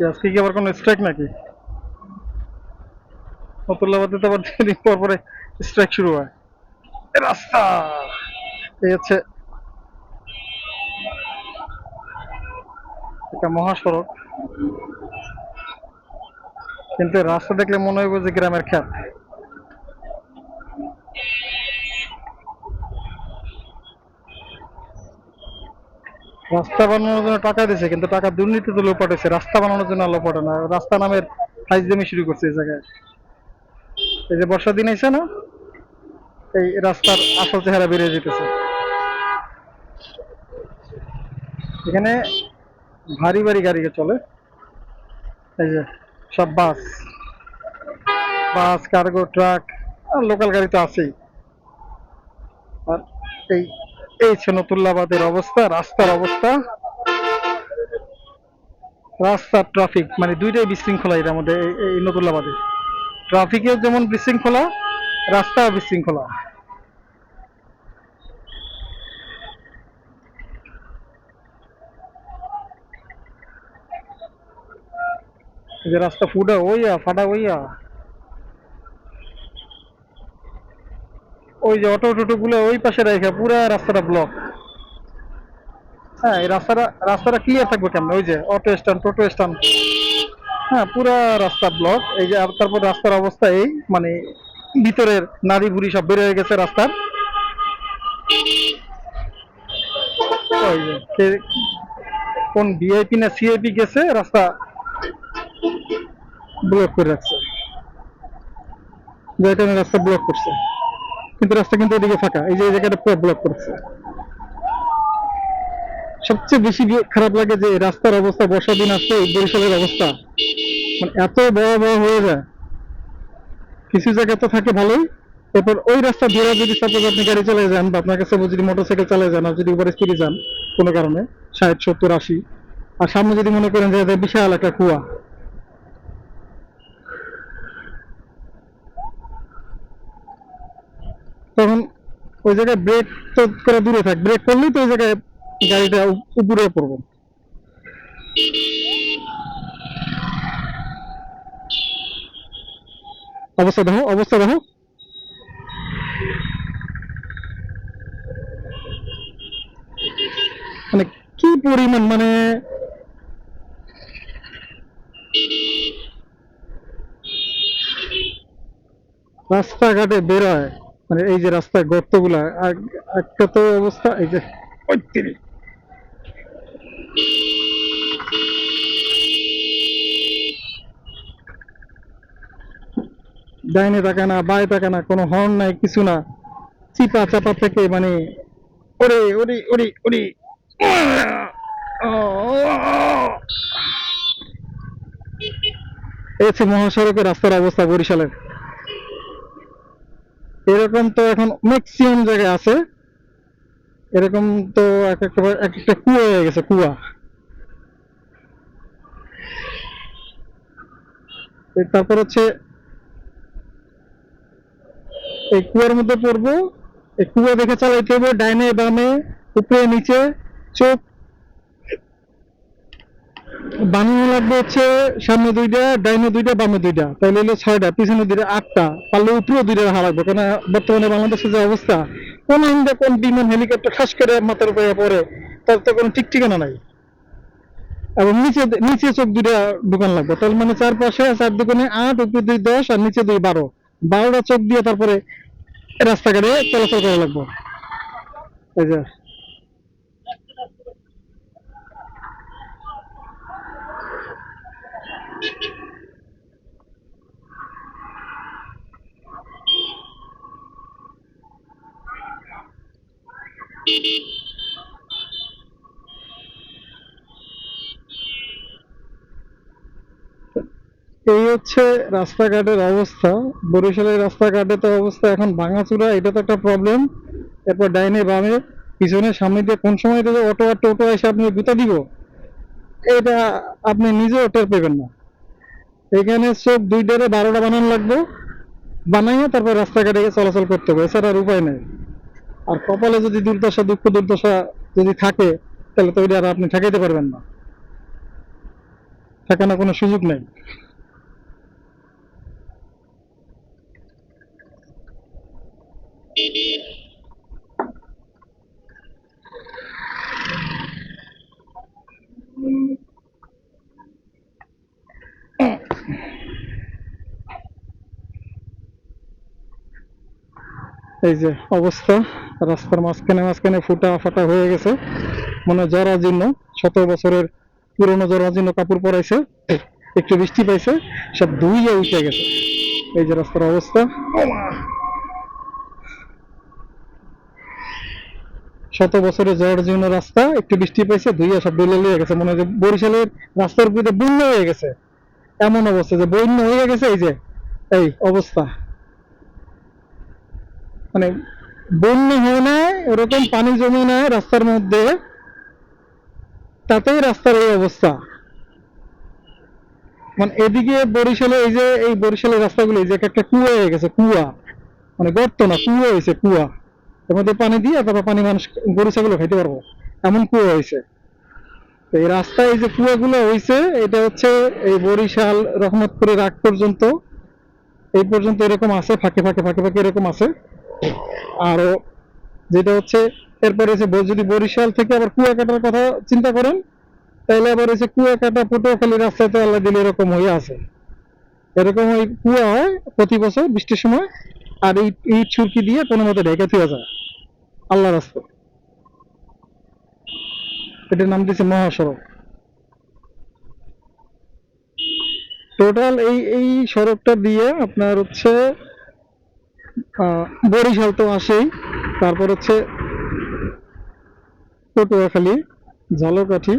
আজকে কি আবার কোনো স্ট্রাইক নাকি? ফতুল্লাবাদে তো আবার দুদিন পর পরে স্ট্রাইক শুরু হয়। রাস্তা! এই হচ্ছে এটা মহাসড়ক। কিন্তু রাস্তা দেখলে মনে হইব যে গ্রামের খ্যাত রাস্তা বানানোর জন্য টাকা দিয়েছে কিন্তু টাকা দুর্নীতিতে লোপাট হয়েছে। রাস্তা বানানোর জন্য লোপাটে না। রাস্তা নামের ফাইজদামি শুরু করছে এই জায়গায়। এই যে বর্ষা দিন আইছে না, এই রাস্তার আসল চেহারা বেরিয়ে যেতেছে। এখানে ভারী ভারী গাড়ি চলে। এই যে সব বাস। বাস, কার্গো, ট্রাক, আর লোকাল গাড়ি তো আছেই। আর এই এই ছেনতুল্লাবাদের অবস্থা, রাস্তার অবস্থা। রাস্তার ট্রাফিক মানে দুইটাই বিশৃঙ্খলা এটার মধ্যে এই- নতুল্লাবাদে। ট্রাফিকেও যেমন বিশৃঙ্খলা, রাস্তাও বিশৃঙ্খলা। যে রাস্তা ফুটা ওইয়া ফাটা ওইয়া ওই যে অটো টোটো গুলো ওই পাশে রেখে পুরা রাস্তাটা ব্লক হ্যাঁ এই রাস্তাটা রাস্তাটা ক্লিয়ার থাকবে কেমন? ওই যে অটো স্ট্যান্ড টোটো স্ট্যান্ড হ্যাঁ পুরা রাস্তা ব্লক এই যে তারপর রাস্তার অবস্থা এই মানে ভিতরের নারী বুড়ি সব বের গেছে রাস্তার। ওই যে কোন ভিআইপি না সিআইপি গেছে, রাস্তা ব্লক করে রাখছে। যার রাস্তা ব্লক করছে। কিন্তু রাস্তা কিন্তু এদিকে ফাঁকা। এই যে এই জায়গাটা পুরো ব্লক করছে। সবচেয়ে বেশি খারাপ লাগে যে রাস্তার অবস্থা, বর্ষা দিন আসছে বরিশালের অবস্থা। মানে এত বড় বড় হয়ে যায়। কিছু জায়গা তো থাকে ভালোই। এরপর ওই রাস্তা ধরে যদি সাপোজ আপনি গাড়ি চালিয়ে যান বা আপনার কাছে যদি মোটরসাইকেল চালিয়ে যান, আর যদি উপরে স্পিডে যান, কোনো কারণে, ষাট, সত্তর, আশি। আর সামনে যদি মনে করেন যে বিশাল একটা কুয়া তখন ওই জায়গায় ব্রেক তো করে দূরে থাক। ব্রেক করলেই তো ওই জায়গায় গাড়িটা উপরে পড়ব। অবস্থা দেখো অবস্থা দেখো। মানে কি পরিমাণ মানে রাস্তাঘাটে বেরোয়। মানে এই যে রাস্তায় গর্তগুলা একটা তো অবস্থা, এই যে তিরি। ডাইনে তাকায় না বাই তাকায় না, কোনো হর্ন নাই, কিছু না। চিপা চাপা থেকে মানে ওরে ওরে ওরে ওরে। এই মহাসড়কের রাস্তার অবস্থা বরিশালের। এরকম তো এখন ম্যাক্সিমাম জায়গায় আছে। এরকম তো এক একটা এক একটা কুয়া হয়ে গেছে, কুয়া। তারপর হচ্ছে এই কুয়ার মধ্যে পড়ব। এই কুয়া দেখে চালাইতে হবে, ডাইনে, বামে, উপরে, নিচে, চোখ বানানো লাগবে হচ্ছে সামনে দুইটা, ডাইনে দুইটা, বামে দুইটা। তাহলে হলো ছয়টা, পিছনে দুইটা, আটটা। পারলে উপরেও দুইটা রাখা লাগবে কারণ বর্তমানে বাংলাদেশের যে অবস্থা, কোন ইন্দা কোন বিমান, হেলিকপ্টার খাস করে মাথার উপরে পড়ে, তার তো কোনো ঠিক ঠিকানা নাই। এবং নিচে নিচে চোখ দুইটা দোকান লাগবে। তার মানে চারপাশে, চার দোকানে আট, উপরে দুই দশ, আর নিচে দুই বারো। বারোটা চোখ দিয়ে তারপরে রাস্তাঘাটে চলাচল করা লাগবে। এই যে। এই হচ্ছে রাস্তাঘাটের অবস্থা। বরিশালের রাস্তাঘাটে তো অবস্থা এখন ভাঙাচুরা, এটা তো একটা প্রবলেম এরপর ডাইনে বামে, পিছনে সামনে দিয়ে কোন সময় অটো আর টোটো এসে আপনি গুতা দিব এটা আপনি নিজেও টের পেবেন না। এখানে সব দুই দুইটারে বারোটা বানান লাগবে। বানাইয়া তারপর রাস্তাঘাটে চলাচল করতে হবে, এছাড়া আর উপায় নেই। আর কপালে যদি দুর্দশা, দুঃখ দুর্দশা যদি থাকে, তাহলে তো ওইটা আর আপনি ঠেকাইতে পারবেন না। ঠেকানোর কোনো সুযোগ নেই। এই যে অবস্থা, রাস্তার মাঝখানে মাঝখানে ফুটা ফাটা হয়ে গেছে। মানে জরাজীর্ণ শত বছরের পুরনো জরাজীর্ণ কাপড় পরাইছে, একটু বৃষ্টি পাইছে, সব ধুইয়া উঠে গেছে। এই যে রাস্তার অবস্থা। শত বছরের জরাজীর্ণ রাস্তা, একটু বৃষ্টি পাইছে, ধুইয়া সব ডলে লিয়ে গেছে। মনে হয় বরিশালের রাস্তার উপরে বন্যা হয়ে গেছে। এমন অবস্থা যে বন্যা হয়ে গেছে, এই যে, এই অবস্থা। মানে বন্যা হয় না ওরকম পানি জমে না রাস্তার মধ্যে, তাতেই রাস্তার এই অবস্থা। মানে এদিকে বরিশালে, এই যে এই বরিশালের রাস্তাগুলো, এই যে একটা কুয়া হয়ে গেছে, কুয়া। মানে গর্ত না, কুয়া হয়েছে, কুয়া। এর মধ্যে পানি দিয়ে তারপর পানি মানুষ গরু ছাগল খাইতে পারব। এমন কুয়া হয়েছে। তো এই রাস্তায় এই যে কুয়াগুলো হয়েছে, এটা হচ্ছে এই বরিশাল, রহমতপুরের আগ পর্যন্ত। এই পর্যন্ত এরকম আছে, ফাঁকে ফাঁকে ফাঁকে ফাঁকে এরকম আছে। আরও যেটা হচ্ছে, এরপরে হচ্ছে যদি বরিশাল থেকে আবার কুয়াকাটার কথা চিন্তা করেন, তাহলে আবার হচ্ছে কুয়াকাটা, পটুয়াখালী রাস্তাতে আল্লাহ দিলে এরকম হয়ে আছে। এরকম ওই কুয়া হয় প্রতি বছর বৃষ্টির সময়, আর এই এই ছুরকি দিয়ে কোনো মতে ঢেকে থুয়া যায়। আল্লাহ রাস্তা। এটার নাম দিয়েছে মহাসড়ক। টোটাল এই এই সড়কটা দিয়ে আপনার হচ্ছে বরিশাল তো আসেই। তারপর হচ্ছে পটুয়াখালী, ঝালকাঠি,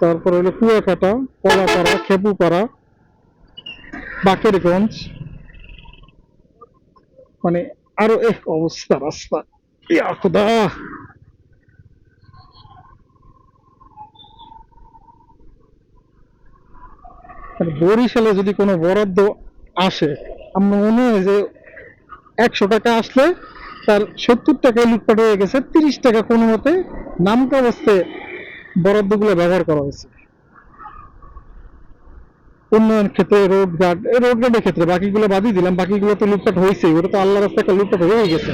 তারপর হলো কুয়াকাটা, কলাপাড়া, খেপুপাড়া, বাকেরগঞ্জ। মানে আরও এক অবস্থা রাস্তা। ইয়া মানে বরিশালে যদি কোনো বরাদ্দ আসে, আমার মনে হয় যে একশো টাকা আসলে তার সত্তর টাকায় লুটপাট হয়ে গেছে, তিরিশ টাকা কোনো মতে নামকা অবস্থায় বরাদ্দগুলো ব্যবহার করা হয়েছে। উন্নয়ন ক্ষেত্রে, রোড গার্ড রোড গার্ডের ক্ষেত্রে বাকিগুলো বাদই দিলাম, বাকিগুলো তো লুটপাট হয়েছে ওটা তো আল্লাহ রাস্তা একটা লুটপাট হয়ে গেছে,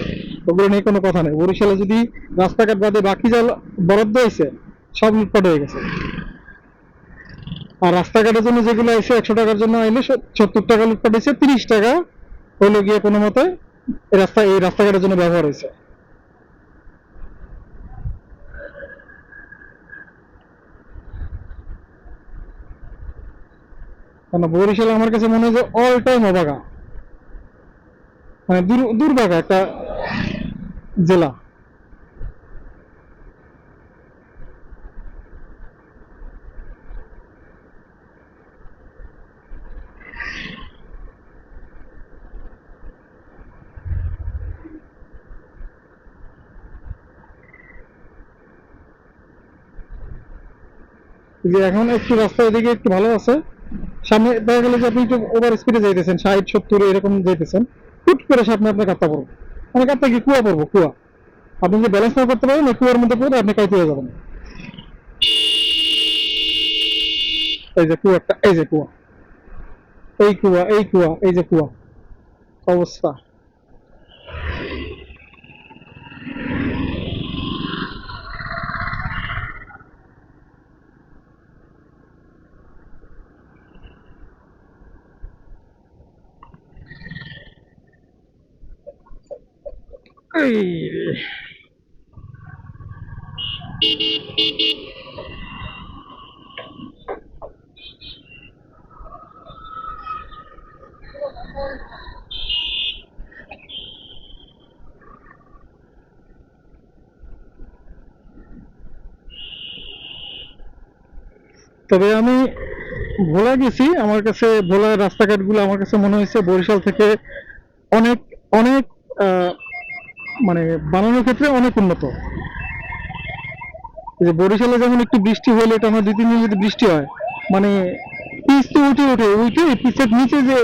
ওগুলো নিয়ে কোনো কথা নেই। বরিশালে যদি রাস্তাঘাট বাদে বাকি যা বরাদ্দ হয়েছে, সব লুটপাট হয়ে গেছে। আর রাস্তাঘাটের জন্য যেগুলো আছে একশো টাকার জন্য আইলে সত্তর টাকা লুটপাট হয়েছে, তিরিশ টাকা হইল গিয়ে কোনো মতে রাস্তা, এই রাস্তাঘাটের জন্য ব্যবহার হয়েছে। কেন, বরিশাল আমার কাছে মনে হয় যে অল টাইম অবাগা। মানে দুর্বাগা একটা জেলা। যে এখন একটু রাস্তা এদিকে একটু ভালো আছে। সামনে দেখা গেল যে আপনি একটু ওভার স্পিডে যাইতেছেন, ষাট, সত্তর এরকম যাইতেছেন। হুট করে সামনে আপনার কাটতে পড়ব। মানে কাটতে কি কুয়া পড়ব, কুয়া। আপনি যে ব্যালেন্স করতে পারেন কুয়ার মধ্যে পড়ে আপনি কাইতে যাবেন। এই যে কুয়া একটা এই যে কুয়া। এই কুয়া এই কুয়া, এই যে কুয়া। অবস্থা এই রে। তবে আমি ভোলা গেছি। আমার কাছে ভোলার রাস্তাঘাটগুলো আমার কাছে মনে হয়েছে বরিশাল থেকে অনেক অনেক আহ, মানে বানানোর ক্ষেত্রে অনেক উন্নত। যে বরিশালে যেমন একটু বৃষ্টি হলে টানা দুই তিন দিন যদি বৃষ্টি হয় মানে পিচ তো উঠে উঠে উঠে পিচের নিচে যে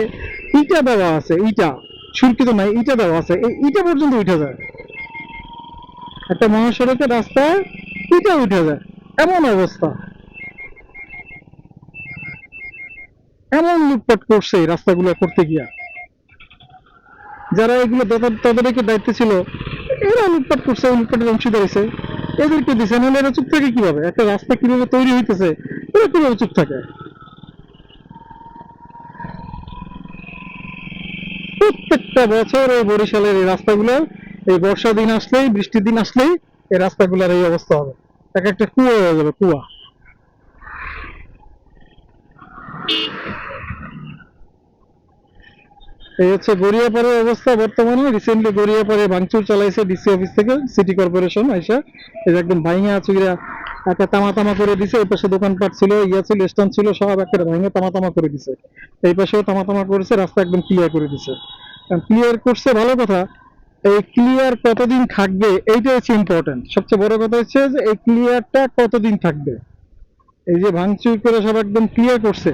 ইটা দেওয়া আছে, ইটা সুরকিত নাই, ইটা দেওয়া আছে, এই ইটা পর্যন্ত উঠে যায়। একটা মহাসড়কের রাস্তায় পিঠা উঠে যায়। এমন অবস্থা। এমন লুটপাট করছে রাস্তাগুলো করতে গিয়া। যারা এগুলো তদার- তদারকি দায়িত্ব ছিল, এরা লুটপাট করছে, লুটপাটের অংশীদার হয়েছে এদেরকে দিছে, নাহলে এরা চুপ থাকে কীভাবে? একটা রাস্তা কীভাবে তৈরি হইতেছে, এরা কীভাবে চুপ থাকে? প্রত্যেকটা বছর এই বরিশালের এই রাস্তাগুলো, এই বর্ষা দিন আসলেই বৃষ্টির দিন আসলেই এই রাস্তাগুলোর এই অবস্থা হবে। এক একটা কুয়া হয়ে যাবে, কুয়া। এই হচ্ছে গড়িয়াপাড়ের অবস্থা বর্তমানে। রিসেন্টলি গড়িয়াপাড়ে ভাঙচুর চালাইছে ডিসি অফিস থেকে সিটি কর্পোরেশন আইসা। যে একদম ভাইঙা চুইরা একটা তামা তামা করে দিছে, এই পাশে দোকানপাট ছিল, ইয়া ছিল, স্ট্যান্ড ছিল, সব একটা ভাইঙা তামা তামা করে দিছে। এই পাশেও তামা তামা করেছে, রাস্তা একদম ক্লিয়ার করে দিছে। ক্লিয়ার করছে ভালো কথা, এই ক্লিয়ার কতদিন থাকবে এইটা হচ্ছে ইম্পর্টেন্ট সবচেয়ে বড় কথা হচ্ছে যে এই ক্লিয়ারটা কতদিন থাকবে? এই যে ভাঙচুর করে সব একদম ক্লিয়ার করছে,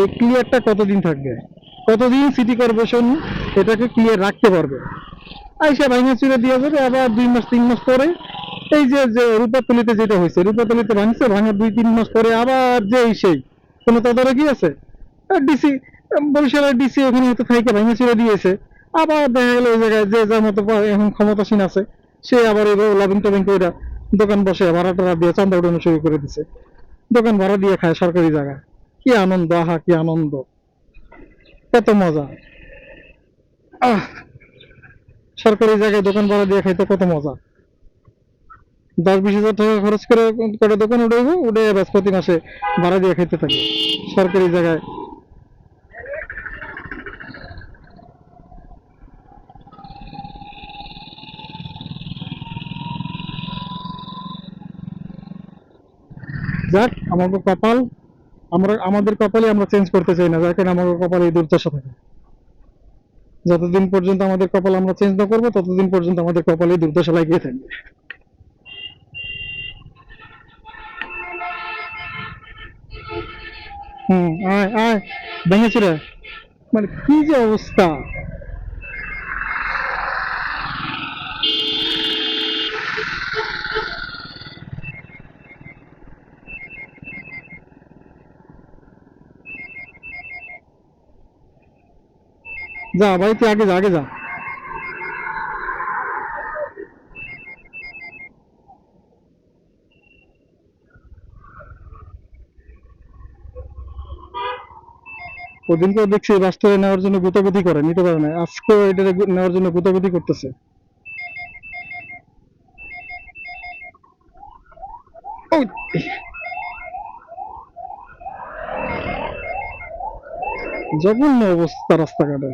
এই ক্লিয়ারটা কতদিন থাকবে? কতদিন সিটি কর্পোরেশন এটাকে ক্লিয়ার রাখতে পারবে? আইসা ভাঙা চুরে দিয়ে যাবে, আবার দুই মাস, তিন মাস পরে এই যে যে রূপাতলিতে যেটা হয়েছে, রূপাতলিতে ভাঙছে ভাঙার দুই, তিন মাস পরে আবার যে এই সেই। কোনো তদারকি আছে? ডিসি বরিশালের ডিসি ওখানে হয়তো থেকে ভাঙা চুরে দিয়েছে। আবার দেখা গেল ওই জায়গায় যে যার মতো এখন ক্ষমতাসীন আছে, সে আবার এবার লাভিং টাভিং করে দোকান বসে ভাড়া টাড়া দিয়ে চান্দা উঠানো শুরু করে দিছে। দোকান ভাড়া দিয়ে খায় সরকারি জায়গায়। কি আনন্দ, আহা, কি আনন্দ। কত মজা। সরকারি জায়গায় দোকান ভাড়া দিয়ে খাইতে কত মজা। দশ বিশ হাজার টাকা খরচ করে করে দোকান উঠেব উঠে ব্যাস প্রতি মাসে ভাড়া দিয়ে খাইতে থাকি। সরকারি জায়গায়। যাক, আমাকে কপাল আমরা, আমাদের কপালে আমরা চেঞ্জ করতে চাই না, যার কারণে আমাদের কপালে এই দুর্দশা থাকে। যতদিন পর্যন্ত আমাদের কপাল আমরা চেঞ্জ না করব, ততদিন পর্যন্ত আমাদের কপালে দুর্দশা লাগিয়ে থাকবে। হম, আয় আয় ভেঙেছিল মানে কি যে অবস্থা? যা ভাই তুই আগে যা আগে যা। ওদিনকে দেখছি বাসটা নেওয়ার জন্য গুতাগুতি করে, নিতে পারে না। আজকেও এটা নেওয়ার জন্য গুতাগুতি করতেছে! জঘন্য অবস্থা রাস্তাঘাটে